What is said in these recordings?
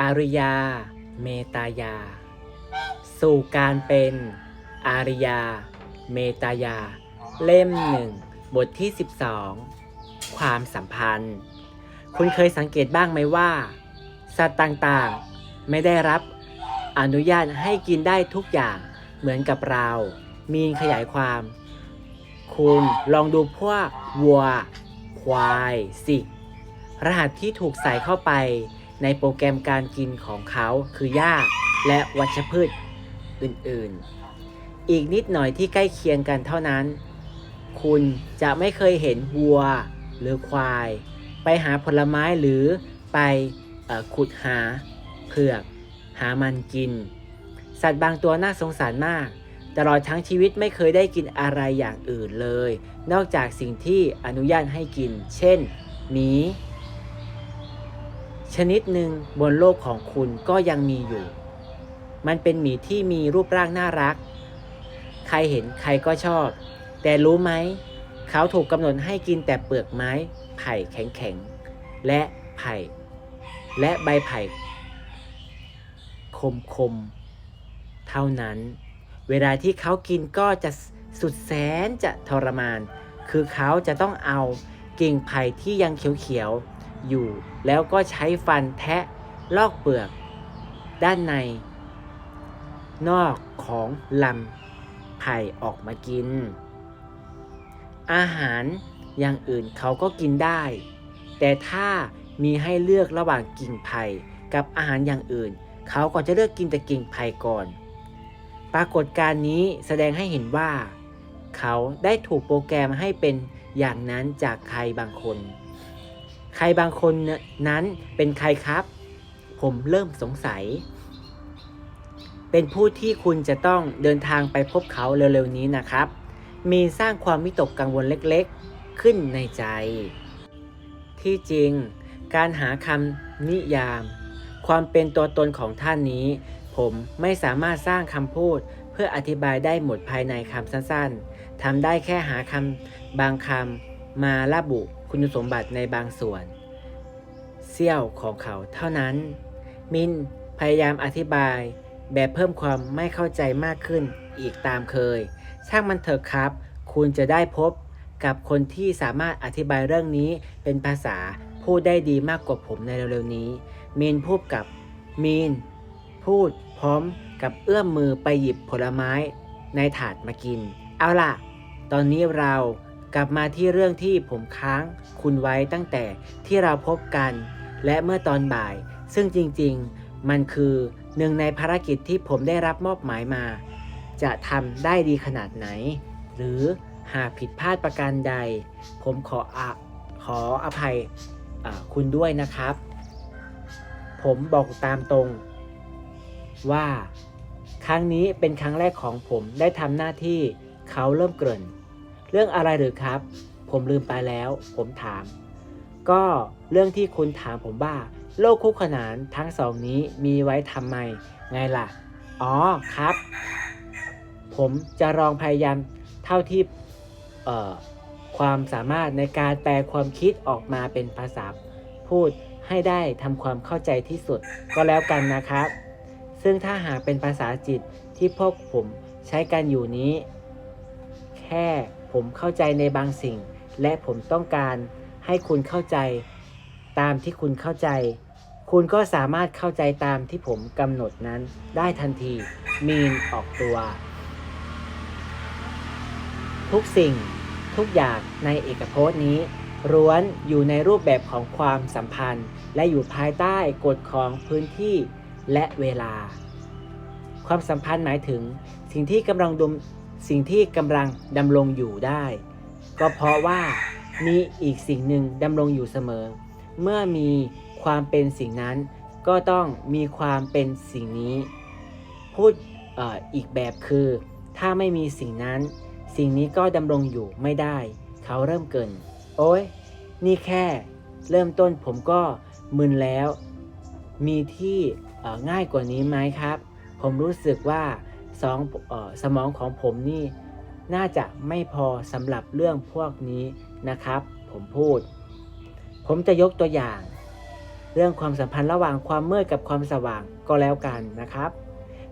อาริยา เมตายา สู่การเป็น อาริยา เมตายา เล่มหนึ่งบทที่ 12 ความสัมพันธ์ คุณเคยสังเกตบ้างไหมว่า สัตว์ต่างๆ ไม่ได้รับอนุญาตให้กินได้ทุกอย่างเหมือนกับเรา มีนขยายความ คุณลองดูพวกวัว ควาย สิกรหัสที่ถูกใส่เข้าไป ในโปรแกรมการกินของเขาคือหญ้าและวัชพืชอื่นๆ อีกนิดหน่อยที่ใกล้เคียงกันเท่านั้น คุณจะไม่เคยเห็นวัวหรือควาย ไปหาผลไม้หรือไปอขุดหาเผือก หามันกิน สัตว์บางตัวน่าสงสารมาก ตลอดทั้งชีวิตไม่เคยได้กินอะไรอย่างอื่นเลย นอกจากสิ่งที่อนุญาตให้กิน เช่นหมี ชนิดหนึ่งบนโลกของคุณก็ยังมีอยู่ มันเป็นหมีที่มีรูปร่างน่ารัก ใครเห็นใครก็ชอบ แต่รู้ไหม เขาถูกกำหนดให้กินแต่เปลือกไม้ ไผ่แข็งๆ และไผ่ และใบไผ่ คมๆ เท่านั้น เวลาที่เขากินก็จะสุดแสนจะทรมาน คือเขาจะต้องเอากิ่งไผ่ที่ยังเขียวๆ อยู่ แล้วก็ใช้ฟันแทะลอกเปลือก ด้านใน นอกของลำไผ่ออกมากิน อาหารอย่างอื่นเขาก็กินได้ แต่ถ้ามีให้เลือกระหว่างกิ่งไผ่กับอาหารอย่างอื่น เขาก็จะเลือกกินแต่กิ่งไผ่ก่อน ปรากฏการณ์นี้แสดงให้เห็นว่า เขาได้ถูกโปรแกรมให้เป็นอย่างนั้นจากใครบางคน ใครบางคนนั้นเป็นใครครับ ผมเริ่มสงสัย เป็นผู้ที่คุณจะต้องเดินทางไปพบเขาเร็วๆนี้นะครับ มีสร้างความวิตกกังวลเล็กๆ ขึ้นในใจ ที่จริง การหาคำนิยาม ความเป็นตัวตนของท่านนี้ ผมไม่สามารถสร้างคำพูดเพื่ออธิบายได้หมดภายในคำสั้นๆทำได้แค่หาคำบางคำมาระบุ คุณสมบัติในบางส่วนเสี้ยวของเขาเท่านั้น มินพยายามอธิบาย แบบเพิ่มความไม่เข้าใจมากขึ้นอีกตามเคย ช่างมันเถอะครับ คุณจะได้พบกับคนที่สามารถอธิบายเรื่องนี้เป็นภาษาพูดได้ดีมากกว่าผมในเร็วๆนี้ มีนพูดกับมีนพูดพร้อมกับเอื้อมมือไปหยิบผลไม้ในถาดมากิน เอาล่ะ ตอนนี้เรา กลับมาที่เรื่องที่ผมค้างคุณไว้ตั้งแต่ที่เราพบกัน และเมื่อตอนบ่าย ซึ่งจริงๆ มันคือหนึ่งในภารกิจที่ผมได้รับมอบหมายมา จะทำได้ดีขนาดไหน หรือหากผิดพลาดประการใด ผมขออะขออภัยคุณด้วยนะครับ ผมบอกตามตรง ว่า ครั้งนี้เป็นครั้งแรกของผมได้ทำหน้าที่เขาเริ่มเกริ่น เรื่องอะไรหรือครับ ผมลืมไปแล้ว ผมถาม ก็เรื่องที่คุณถามผมว่า โลกคู่ขนานทั้งสองนี้มีไว้ทำไม ไงล่ะ อ๋อครับ ผมจะลองพยายามเท่าที่ความสามารถในการแปลความคิดออกมาเป็นภาษาพูดให้ได้ทำความเข้าใจที่สุดก็แล้วกันนะครับ ซึ่งถ้าหากเป็นภาษาจิตที่พวกผมใช้กันอยู่นี้ แค่ ผมเข้าใจในบางสิ่ง และผมต้องการให้คุณเข้าใจ ตามที่คุณเข้าใจ คุณก็สามารถเข้าใจตามที่ผมกำหนดนั้นได้ทันที มีนออกตัว ทุกสิ่งทุกอย่างในเอกพจน์นี้ล้วนอยู่ในรูปแบบของความสัมพันธ์ และอยู่ภายใต้กฎของพื้นที่และเวลา ความสัมพันธ์หมายถึงสิ่งที่กำลังดม สิ่งที่กำลังดำรงอยู่ได้ ก็เพราะว่ามีอีกสิ่งหนึ่งดำรงอยู่เสมอ เมื่อมีความเป็นสิ่งนั้น ก็ต้องมีความเป็นสิ่งนี้ พูดอ,อ,อีกแบบคือ ถ้าไม่มีสิ่งนั้น สิ่งนี้ก็ดำรงอยู่ไม่ได้ เขาเริ่มเกิน โอ้ยนี่แค่ เริ่มต้นผมก็มึนแล้ว มีที่ง่ายกว่านี้ไหมครับ ผมรู้สึกว่า สองสมองของผมนี่น่าจะไม่พอสำหรับเรื่องพวกนี้นะครับ ผมพูด ผมจะยกตัวอย่าง เรื่องความสัมพันธ์ระหว่างความมืดกับความสว่างก็แล้วกันนะครับ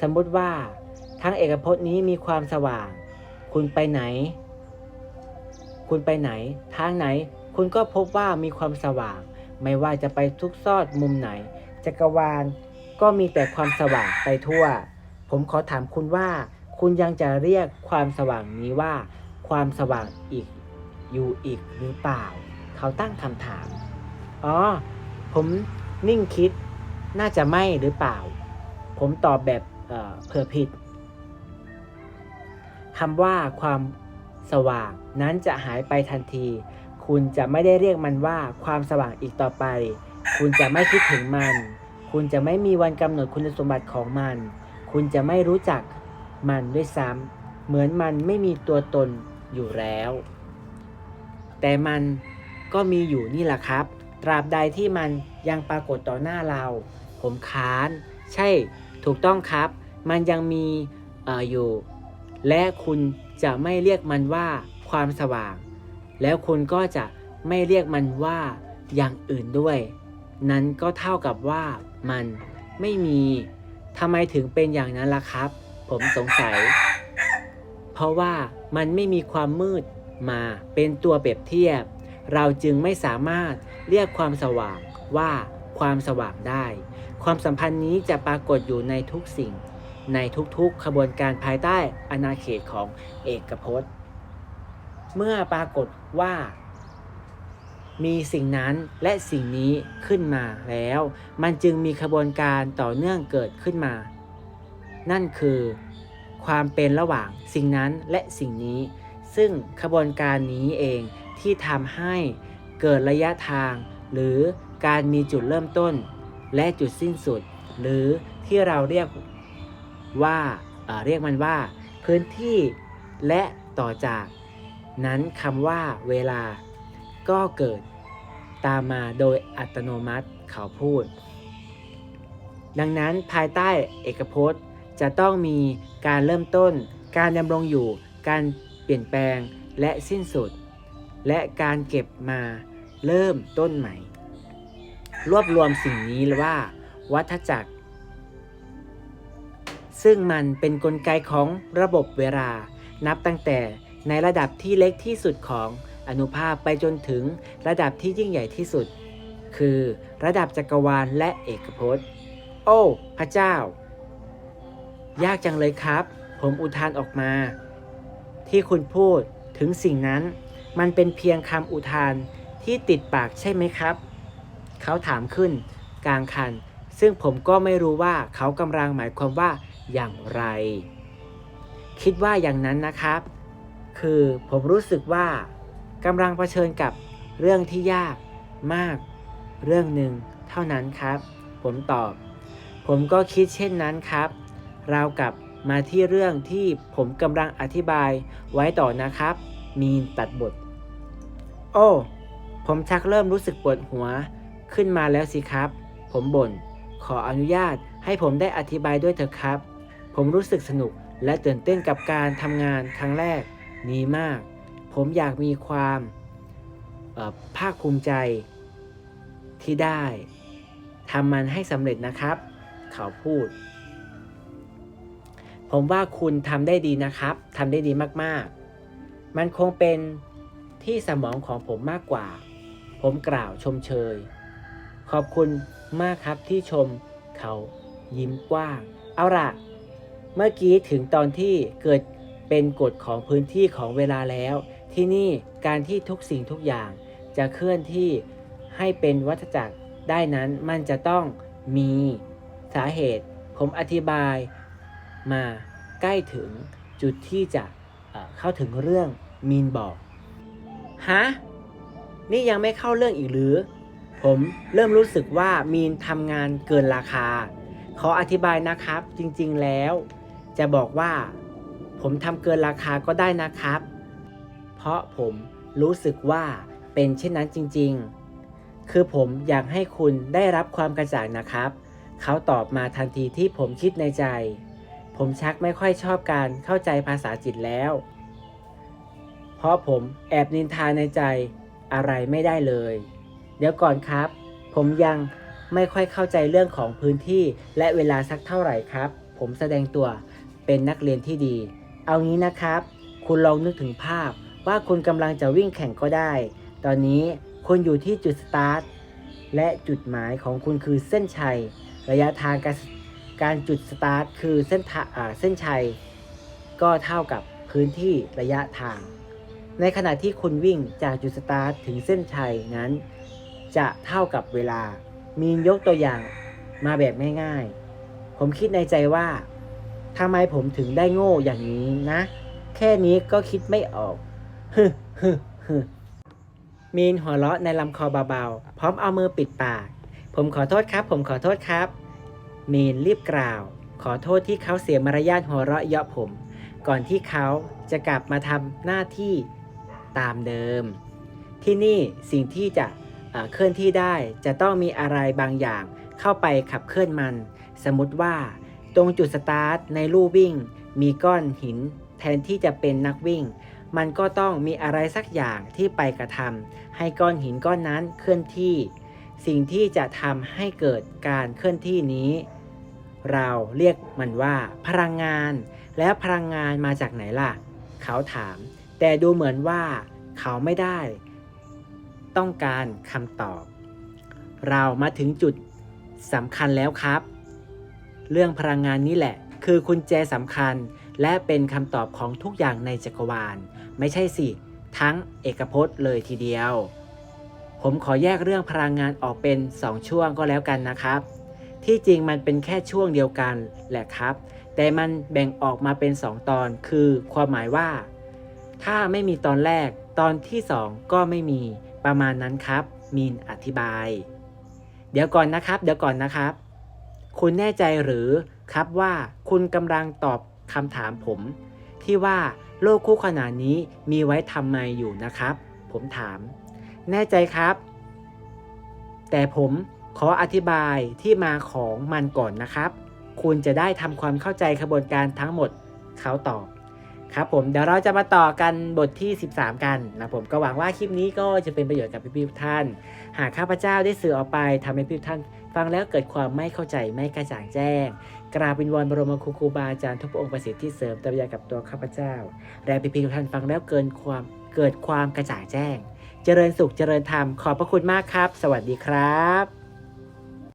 สมมุติว่าทั้งเอกพจน์นี้มีความสว่าง คุณไปไหน คุณไปไหน ทางไหน คุณก็พบว่ามีความสว่าง ไม่ว่าจะไปทุกซอดมุมไหน จักรวาลก็มีแต่ความสว่างไปทั่ว ผมขอถามคุณว่า คุณยังจะเรียกความสว่างนี้ว่า ความสว่างอีกอยู่อีกหรือเปล่า เขาตั้งคำถาม อ๋อ ผมนิ่งคิดน่าจะไม่หรือเปล่า ผมตอบแบบเอ่อเผื่อผิดคำว่าความสว่างนั้นจะหายไปทันที คุณจะไม่ได้เรียกมันว่าความสว่างอีกต่อไป คุณจะไม่คิดถึงมัน คุณจะไม่มีวันกำหนดคุณสมบัติของมัน คุณจะไม่รู้จักมันด้วยซ้ำเหมือนมันไม่มีตัวตนอยู่แล้ว แต่มันก็มีอยู่นี่แหละครับ ตราบใดที่มันยังปรากฏต่อหน้าเรา ผมค้าน ใช่ถูกต้องครับ มันยังมีออยู่ และคุณจะไม่เรียกมันว่าความสว่าง แล้วคุณก็จะไม่เรียกมันว่าอย่างอื่นด้วย นั้นก็เท่ากับว่ามันไม่มี ทำไมถึงเป็นอย่างนั้นล่ะครับ ผมสงสัย เพราะว่ามันไม่มีความมืดมาเป็นตัวเปรียบเทียบ เราจึงไม่สามารถเรียกความสว่างว่าความสว่างได้ ความสัมพันธ์นี้จะปรากฏอยู่ในทุกสิ่ง ในทุกๆขบวนการภายใต้อาณาเขตของเอกพจน์ เมื่อปรากฏว่า มีสิ่งนั้นและสิ่งนี้ขึ้นมาแล้ว มันจึงมีขบวนการต่อเนื่องเกิดขึ้นมา นั่นคือ ความเป็นระหว่างสิ่งนั้นและสิ่งนี้ ซึ่งขบวนการนี้เองที่ทำให้เกิดระยะทาง หรือการมีจุดเริ่มต้น และจุดสิ้นสุด หรือที่เราเรียกว่าเอ่อเรียกมันว่า พื้นที่และต่อจาก นั้นคำว่าเวลา ก็เกิดตามมาโดยอัตโนมัติเขาพูด ดังนั้นภายใต้เอกพจน์จะต้องมีการเริ่มต้น การดำรงอยู่ การเปลี่ยนแปลงและสิ้นสุด และการเก็บมาเริ่มต้นใหม่ รวบรวมสิ่งนี้ว่า วัฏจักร ซึ่งมันเป็นนกลไกของระบบเวลานับตั้งแต่ในระดับที่เล็กที่สุดของ อนุภาคไปจนถึงระดับที่ยิ่งใหญ่ที่สุด คือระดับจักรวาลและเอกภพโอ้ พระเจ้า ยากจังเลยครับ ผมอุทานออกมา ที่คุณพูดถึงสิ่งนั้น มันเป็นเพียงคำอุทานที่ติดปากใช่ไหมครับ เขาถามขึ้นกลางคัน ซึ่งผมก็ไม่รู้ว่าเขากำลังหมายความว่าอย่างไร คิดว่าอย่างนั้นนะครับ คือผมรู้สึกว่า กำลังเผชิญกับเรื่องที่ยากมากเรื่องหนึ่งเท่านั้นครับ ผมตอบ ผมก็คิดเช่นนั้นครับเรากลับมาที่เรื่องที่ผมกำลังอธิบายไว้ต่อนะครับ มีนตัดบท โอ้ ผมชักเริ่มรู้สึกปวดหัวขึ้นมาแล้วสิครับ ผมบ่น ขออนุญาตให้ผมได้อธิบายด้วยเถอะครับ ผมรู้สึกสนุกและตื่นเต้นกับการทำงานครั้งแรกนี้มาก ผมอยากมีความภาคภูมิใจที่ได้ทำมันให้สำเร็จนะครับ เขาพูด ผมว่าคุณทำได้ดีนะครับทำได้ดีมากๆ มันคงเป็นที่สมองของผมมากกว่า ผมกล่าวชมเชย ขอบคุณมากครับที่ชมเขายิ้มกว้าง เอาล่ะ เมื่อกี้ถึงตอนที่เกิดเป็นกฎของพื้นที่ของเวลาแล้ว ที่นี่การที่ทุกสิ่งทุกอย่างจะเคลื่อนที่ให้เป็นวัฏจักรได้นั้นมันจะต้องมีสาเหตุ ผมอธิบายมาใกล้ถึงจุดที่จะเข้าถึงเรื่องมีนบอกฮะนี่ยังไม่เข้าเรื่องอีกหรือ ผมเริ่มรู้สึกว่ามีนทำงานเกินราคา ขออธิบายนะครับจริงๆแล้ว จะบอกว่า ผมทำเกินราคาก็ได้นะครับ ราะผมรู้สึกว่าเป็นเช่นนั้นจริง ๆ คือผมอยากให้คุณได้รับความกระจ่างนะครับ เขาตอบมาทันทีที่ผมคิดในใจ ผมชักไม่ค่อยชอบการเข้าใจภาษาจิตแล้ว เพราะผมแอบนินทาในใจอะไรไม่ได้เลย เดี๋ยวก่อนครับ ผมยังไม่ค่อยเข้าใจเรื่องของพื้นที่และเวลาสักเท่าไหร่ครับ ผมแสดงตัวเป็นนักเรียนที่ดี เอางี้นะครับ คุณลองนึกถึงภาพ ว่าคุณกำลังจะวิ่งแข่งก็ได้ ตอนนี้คุณอยู่ที่จุดสตาร์ท และจุดหมายของคุณคือเส้นชัย ระยะทางการการจุดสตาร์ทคือเส้นทาเส้นชัย ก็เท่ากับพื้นที่ระยะทาง ในขณะที่คุณวิ่งจากจุดสตาร์ทถึงเส้นชัยนั้น จะเท่ากับเวลา มีนยกตัวอย่างมาแบบง่ายๆ ผมคิดในใจว่าทำไมผมถึงได้โง่อย่างนี้นะ แค่นี้ก็คิดไม่ออก ฮึฮึฮึมีนหัวเราะในลำคอเบาๆ พร้อมเอามือปิดปาก ผมขอโทษครับ ผมขอโทษครับ มีนรีบกล่าว ขอโทษที่เขาเสียมารยาทหัวเราะเยาะผม ก่อนที่เขาจะกลับมาทำหน้าที่ตามเดิม ที่นี่สิ่งที่จะเอ่อเคลื่อนที่ได้จะต้องมีอะไรบางอย่างเข้าไปขับเคลื่อนมัน สมมติว่า ตรงจุดสตาร์ทในลู่วิ่ง มีก้อนหิน แทนที่จะเป็นนักวิ่ง มันก็ต้องมีอะไรสักอย่างที่ไปกระทำให้ก้อนหินก้อนนั้นเคลื่อนที่ สิ่งที่จะทำให้เกิดการเคลื่อนที่นี้ เราเรียกมันว่า พลังงาน แล้วพลังงานมาจากไหนล่ะ เขาถาม แต่ดูเหมือนว่า เขาไม่ได้ ต้องการคำตอบ เรามาถึงจุดสำคัญแล้วครับ เรื่องพลังงานนี้แหละ คือคุณแจสำคัญ และเป็นคำตอบของทุกอย่างในจักรวาล ไม่ใช่สิ ทั้งเอกพจน์เลยทีเดียว ผมขอแยกเรื่องพลังงานออกเป็น 2 ช่วงก็แล้วกันนะครับ ที่จริงมันเป็นแค่ช่วงเดียวกันแหละครับ แต่มันแบ่งออกมาเป็น 2 ตอน คือความหมายว่า ถ้าไม่มีตอนแรก ตอนที่ 2 ก็ไม่มีประมาณนั้นครับ มีนอธิบาย เดี๋ยวก่อนนะครับ เดี๋ยวก่อนนะครับ คุณแน่ใจหรือครับว่าคุณกำลังตอบ คำถามผม ที่ว่าโลกคู่ขนานนี้มีไว้ทำไมอยู่นะครับ ผมถาม แน่ใจครับ แต่ผมขออธิบายที่มาของมันก่อนนะครับ คุณจะได้ทำความเข้าใจขบวนการทั้งหมด เขาตอบ ครับผมเดี๋ยวเราจะมาต่อกันบทที่ 13 กันนะผมก็หวังว่าคลิปนี้ก็จะเป็นประโยชน์กับพี่ๆทุกท่าน หากข้าพเจ้าได้สื่อออกไปทำให้พี่ท่าน ฟังแล้วเกิดความไม่เข้าใจไม่กระจ่างแจ้ง กราบวินวอนบรมครูครูบาอาจารย์ทุกองค์ประสิทธิ์ที่เสริมตรัยากับตัวข้าพเจ้าและพี่ๆทุกท่านฟังแล้วเกินความเกิดความกระจ่างแจ้ง เจริญสุขเจริญธรรมขอบพระคุณมากครับ สวัสดีครับ